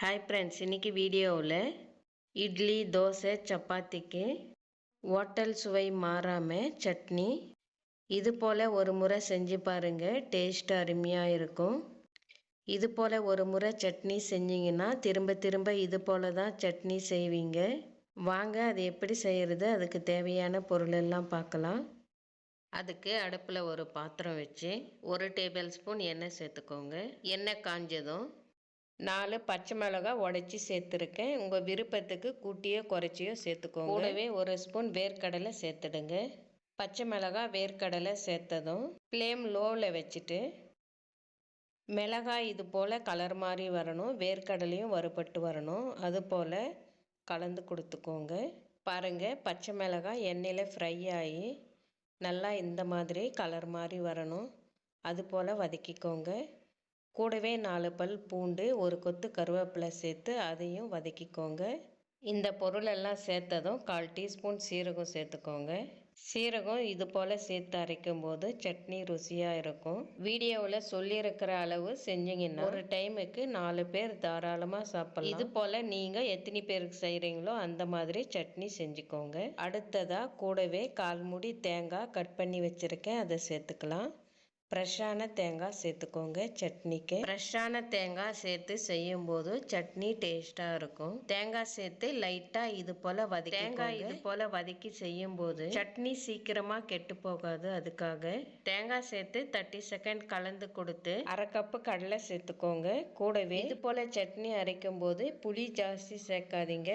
Hi friends இன்றைக்கி வீடியோவில் இட்லி தோசை சப்பாத்திக்கு ஹோட்டல் சுவை மாறாமல் சட்னி. இது போல் ஒரு முறை செஞ்சு பாருங்கள் டேஸ்ட் அருமையாக இருக்கும். இது போல் ஒரு முறை சட்னி செஞ்சிங்கன்னா திரும்ப திரும்ப இது போல் தான் சட்னி செய்வீங்க. வாங்க அது எப்படி செய்கிறது அதுக்கு தேவையான பொருளெல்லாம் பார்க்கலாம். அதுக்கு அடுப்பில் ஒரு பாத்திரம் வச்சு ஒரு டேபிள் ஸ்பூன் எண்ணெய் சேர்த்துக்கோங்க. எண்ணெய் காஞ்சதும் நாலு பச்சை மிளகாய் உடச்சி சேர்த்துருக்கேன். உங்கள் விருப்பத்துக்கு கூட்டியோ குறைச்சியோ சேர்த்துக்கோங்க. கூடவே ஒரு ஸ்பூன் வேர்க்கடலை சேர்த்துடுங்க. பச்சை மிளகாய் வேர்க்கடலை சேர்த்ததும் ஃப்ளேம் லோவில் வச்சுட்டு மிளகாய் இது போல் கலர் மாதிரி வரணும். வேர்க்கடலையும் வறுபட்டு வரணும். அது போல் கலந்து கொடுத்துக்கோங்க. பாருங்கள் பச்சை மிளகாய் எண்ணெயில் ஃப்ரை ஆகி நல்லா இந்த மாதிரி கலர் மாதிரி வரணும். அது போல் வதக்கிக்கோங்க. கூடவே நாலு பல் பூண்டு ஒரு கொத்து கருவேப்பிலை சேர்த்து அதையும் வதக்கிக்கோங்க. இந்த பொருளெல்லாம் சேர்த்ததும் கால் டீஸ்பூன் சீரகம் சேர்த்துக்கோங்க. சீரகம் இது போல் சேர்த்து அரைக்கும் போது சட்னி ருசியாக இருக்கும். வீடியோவில் சொல்லியிருக்கிற அளவு செஞ்சீங்கன்னா ஒரு டைமுக்கு நாலு பேர் தாராளமாக சாப்பிடலாம். இது போல் நீங்கள் எத்தனை பேருக்கு செய்கிறீங்களோ அந்த மாதிரி சட்னி செஞ்சுக்கோங்க. அடுத்ததாக கூடவே கால் மூடி தேங்காய் கட் பண்ணி வச்சுருக்கேன் அதை சேர்த்துக்கலாம். ஃப்ரெஷ்ஷான தேங்காய் சேர்த்துக்கோங்க சட்னிக்கு. ஃப்ரெஷ்ஷான தேங்காய் சேர்த்து செய்யும்போது சட்னி டேஸ்ட்டாக இருக்கும். தேங்காய் சேர்த்து லைட்டாக இது போல் வதக்கி தேங்காய் இது போல் வதக்கி செய்யும்போது சட்னி சீக்கிரமாக கெட்டு போகாது அதுக்காக. தேங்காய் சேர்த்து தேர்ட்டி செகண்ட் கலந்து கொடுத்து அரை கப்பு கடலை சேர்த்துக்கோங்க. கூடவே இது போல் சட்னி அரைக்கும் போது புளி ஜாஸ்தி சேர்க்காதீங்க.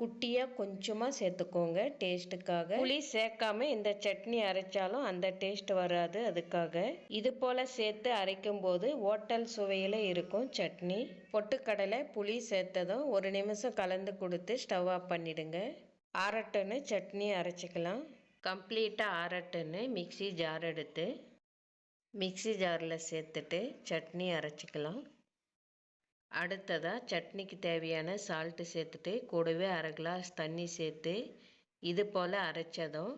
குட்டியாக கொஞ்சமாக சேர்த்துக்கோங்க. டேஸ்ட்டுக்காக. புளி சேர்க்காம இந்த சட்னி அரைச்சாலும் அந்த டேஸ்ட் வராது அதுக்காக. இது போல் சேர்த்து அரைக்கும் போது ஓட்டல் சுவையில் இருக்கும் சட்னி. பொட்டுக்கடலை புளி சேர்த்ததும் ஒரு நிமிஷம் கலந்து கொடுத்து ஸ்டவ் ஆஃப் பண்ணிடுங்க. ஆரட்டுன்னு சட்னி அரைச்சிக்கலாம். கம்ப்ளீட்டாக ஆரட்டுன்னு மிக்சி ஜார் எடுத்து மிக்சி ஜாரில் சேர்த்துட்டு சட்னி அரைச்சிக்கலாம். அடுத்ததாக சட்னிக்கு தேவையான சால்ட்டு சேர்த்துட்டு கூடவே அரை கிளாஸ் தண்ணி சேர்த்து இது போல் அரைச்சதும்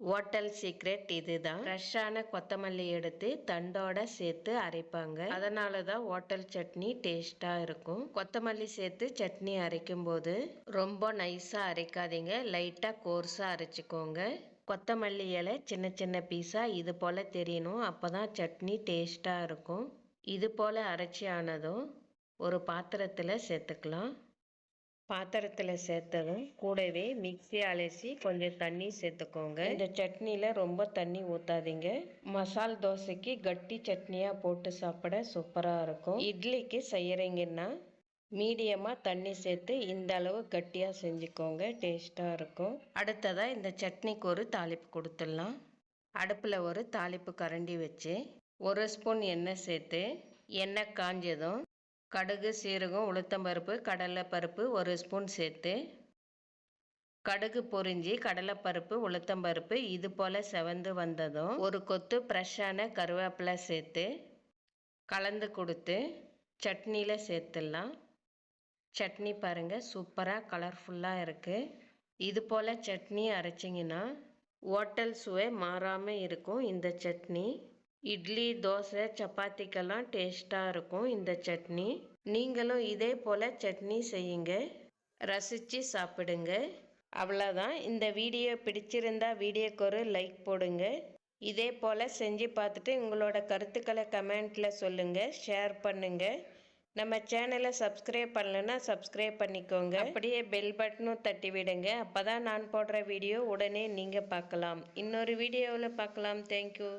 ஹோட்டல் சீக்ரெட் இது தான் ஃப்ரெஷ்ஷான கொத்தமல்லி எடுத்து தண்டோட சேர்த்து அரைப்பாங்க. அதனால தான் ஹோட்டல் சட்னி டேஸ்ட்டாக இருக்கும். கொத்தமல்லி சேர்த்து சட்னி அரைக்கும் போது ரொம்ப நைஸாக அரைக்காதீங்க. லைட்டாக கோர்ஸாக அரைச்சிக்கோங்க. கொத்தமல்லி இலை சின்ன சின்ன பீஸாக இது போல் தெரியணும். அப்போ தான் சட்னி டேஸ்ட்டாக இருக்கும். இது போல் அரைச்சி ஆனதும் ஒரு பாத்திரத்தில் சேர்த்துக்கலாம். பாத்திரத்தில் சேர்த்ததும் கூடவே மிக்சி அலசி கொஞ்சம் தண்ணி சேர்த்துக்கோங்க. இந்த சட்னியில் ரொம்ப தண்ணி ஊற்றாதீங்க மசால் தோசைக்கு கட்டி சட்னியாக போட்டு சாப்பிட சூப்பராக இருக்கும். இட்லிக்கு செய்கிறீங்கன்னா மீடியமாக தண்ணி சேர்த்து இந்த அளவு கட்டியாக செஞ்சுக்கோங்க. டேஸ்ட்டாக இருக்கும். அடுத்ததாக இந்த சட்னிக்கு ஒரு தாளிப்பு கொடுத்துடலாம். அடுப்பில் ஒரு தாளிப்பு கரண்டி வச்சு ஒரு ஸ்பூன் எண்ணெய் சேர்த்து எண்ணெய் காஞ்சதும் கடுகு சீரகம் உளுத்தம்பருப்பு கடலைப்பருப்பு ஒரு ஸ்பூன் சேர்த்து கடுகு பொறிஞ்சி கடலைப்பருப்பு உளுத்தம்பருப்பு இது போல் செவந்து வந்ததும் ஒரு கொத்து ஃப்ரெஷ்ஷான கருவேப்பிலை சேர்த்து கலந்து கொடுத்து சட்னியில் சேர்த்துடலாம். சட்னி பாருங்கள் சூப்பராக கலர்ஃபுல்லாக இருக்குது இது போல் சட்னி அரைச்சிங்கன்னா ஹோட்டல் சுவை மாறாமல் இருக்கும் இந்த சட்னி. இட்லி தோசை சப்பாத்திக்கெல்லாம் டேஸ்ட்டாக இருக்கும் இந்த சட்னி. நீங்களும் இதே போல் சட்னி செய்யுங்க. ரசித்து சாப்பிடுங்க. அவ்வளோதான் இந்த வீடியோ பிடிச்சிருந்தா வீடியோக்கு ஒரு லைக் போடுங்க. இதே போல் செஞ்சு பார்த்துட்டு உங்களோட கருத்துக்களை கமெண்ட்டில் சொல்லுங்கள் ஷேர் பண்ணுங்கள் நம்ம சேனலை சப்ஸ்கிரைப் பண்ணலன்னா சப்ஸ்கிரைப் பண்ணிக்கோங்க. அப்படியே பெல் பட்டனும் தட்டி விடுங்க. அப்போ தான் நான் போடுற வீடியோ உடனே நீங்கள் பார்க்கலாம். இன்னொரு வீடியோவில் பார்க்கலாம். தேங்க்யூ